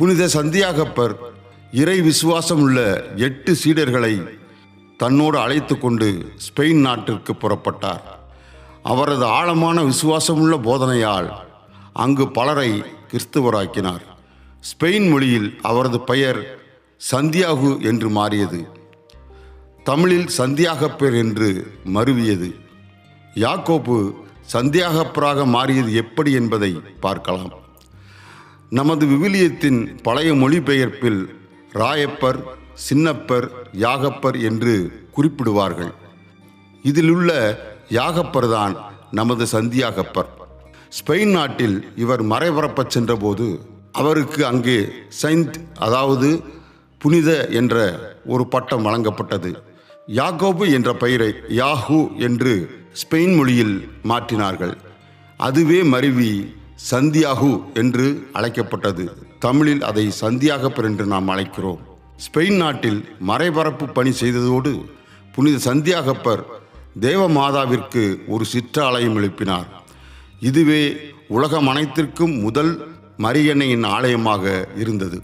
புனித சந்தியாகப்பர் இறை விசுவாசம் உள்ள எட்டு சீடர்களை தன்னோடு அழைத்து கொண்டு ஸ்பெயின் நாட்டிற்கு புறப்பட்டார். அவரது ஆழமான விசுவாசமுள்ள போதனையால் அங்கு பலரை கிறிஸ்துவராக்கினார். ஸ்பெயின் மொழியில் அவரது பெயர் சந்தியாகு என்று மாறியது. தமிழில் சந்தியாகப்பர் என்று மருவியது. யாக்கோப்பு சந்தியாகப்பராக மாறியது எப்படி என்பதை பார்க்கலாம். நமது விவிலியத்தின் பழைய மொழிபெயர்ப்பில் ராயப்பர் சின்னப்பர் யாகப்பர் என்று குறிப்பிடுவார்கள். இதிலுள்ள யாகப்பர் தான் நமது சந்தியாகப்பர். ஸ்பெயின் நாட்டில் இவர் மறைபரப்பச் சென்றபோது அவருக்கு அங்கே சைந்த் அதாவது புனித என்ற ஒரு பட்டம் வழங்கப்பட்டது. யாகோபு என்ற பெயரை யாஹூ என்று ஸ்பெயின் மொழியில் மாற்றினார்கள். அதுவே மருவி சந்தியாகு என்று அழைக்கப்பட்டது. தமிழில் அதை சந்தியாகப்பர் என்று நாம் அழைக்கிறோம். ஸ்பெயின் நாட்டில் மறைபரப்பு பணி செய்ததோடு புனித சந்தியாகப்பர் தேவ மாதாவிற்கு ஒரு சிற்றாலயம் எழுப்பினார். இதுவே உலகம் அனைத்திற்கும் முதல் மரியன்னையின் ஆலயமாக இருந்தது.